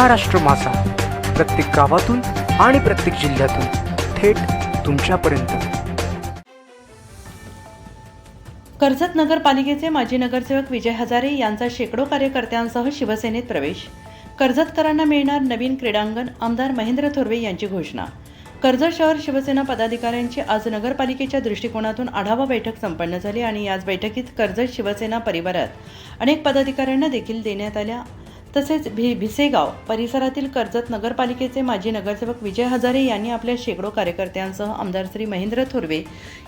महाराष्ट्र मासा प्रत्येक गावातून आणि प्रत्येक जिल्ह्यातून थेट तुमच्यापर्यंत. कर्जत नगरपालिकेचे माजी नगरसेवक विजय हजारे यांचा शेकडो कार्यकर्त्यांसह शिवसेनेत प्रवेश. कर्जतकरांना मिळणार नवीन क्रीडांगण आमदार महेंद्र थोरवे यांची घोषणा. कर्जत शहर शिवसेना पदाधिकाऱ्यांची आज नगरपालिकेच्या दृष्टिकोनातून आढावा बैठक संपन्न झाली आणि याच बैठकीत कर्जत शिवसेना परिवारात अनेक पदाधिकाऱ्यांना देखील देण्यात आल्या. तसेच भि भिसेगाव परिसरातील कर्जत नगरपालिकेचे माजी नगरसेवक विजय हजारे यांनी आपल्या शेकडो कार्यकर्त्यांसह आमदार श्री महेंद्र थोरवे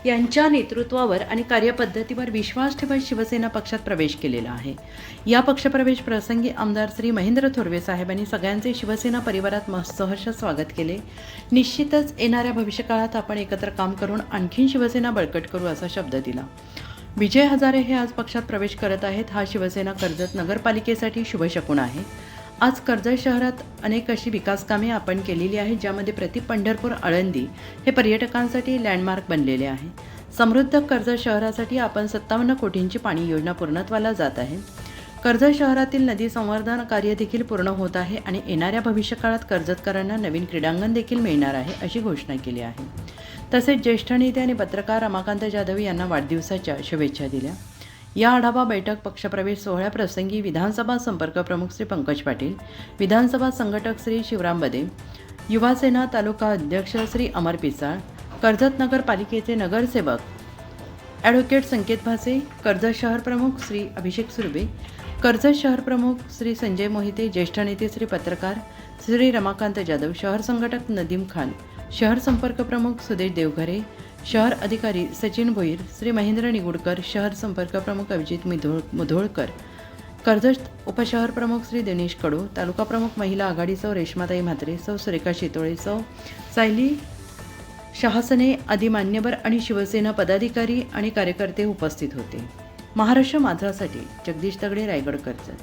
यांच्या नेतृत्वावर आणि कार्यपद्धतीवर विश्वास ठेवत शिवसेना पक्षात प्रवेश केलेला आहे. या पक्षप्रवेश प्रसंगी आमदार श्री महेंद्र थोरवे साहेबांनी सगळ्यांचे शिवसेना परिवारात सहर्ष स्वागत केले. निश्चितच येणाऱ्या भविष्यकाळात आपण एकत्र काम करून आणखीन शिवसेना बळकट करू असा शब्द दिला. विजय हजारे हे आज पक्षात प्रवेश करत आहेत. हा शिवसेना कर्जत नगरपालिकेसाठी शुभशकून आहे. आज कर्जत शहरात अनेक अशी विकासकामे आपण केलेली आहेत ज्यामध्ये प्रति पंढरपूर आळंदी हे पर्यटकांसाठी लँडमार्क बनलेले आहे. समृद्ध कर्जत शहरासाठी आपण सत्तावन्न कोटींची पाणी योजना पूर्णत्वाला जात आहे. कर्जत शहरातील नदी संवर्धन कार्य देखील पूर्ण होत आहे आणि येणाऱ्या भविष्यकाळात कर्जतकरांना नवीन क्रीडांगण देखील मिळणार आहे अशी घोषणा केली आहे. तसेच ज्येष्ठ नेते आणि पत्रकार रमाकांत जाधव यांना वाढदिवसाच्या शुभेच्छा दिल्या. या आढावा बैठक पक्षप्रवेश सोहळ्याप्रसंगी विधानसभा संपर्क प्रमुख श्री पंकज पाटील विधानसभा संघटक श्री शिवराम बदे युवासेना तालुका अध्यक्ष श्री अमर पिसाळ कर्जत नगरपालिकेचे नगरसेवक ॲडव्होकेट संकेत भासे कर्जत शहर प्रमुख श्री अभिषेक सुर्वे कर्जत शहर प्रमुख श्री संजय मोहिते ज्येष्ठ नेते श्री पत्रकार श्री रमाकांत जाधव शहर संघटक नदीम खान शहर संपर्क प्रमुख सुदेश देवघरे शहर अधिकारी सचिन भोईर श्री महेंद्र निगुडकर शहर संपर्क प्रमुख अभिजित मिधोळ मुधोळकर कर्जत उपशहर प्रमुख श्री दिनेश कडू तालुका प्रमुख महिला आघाडी सौ रेश्माताई म्हात्रे सौ सुरेखा शितोळे सौ सायली शहासने आदी मान्यवर आणि शिवसेना पदाधिकारी आणि कार्यकर्ते उपस्थित होते. महाराष्ट्र माझासाठी जगदीश तगडे रायगड कर्जत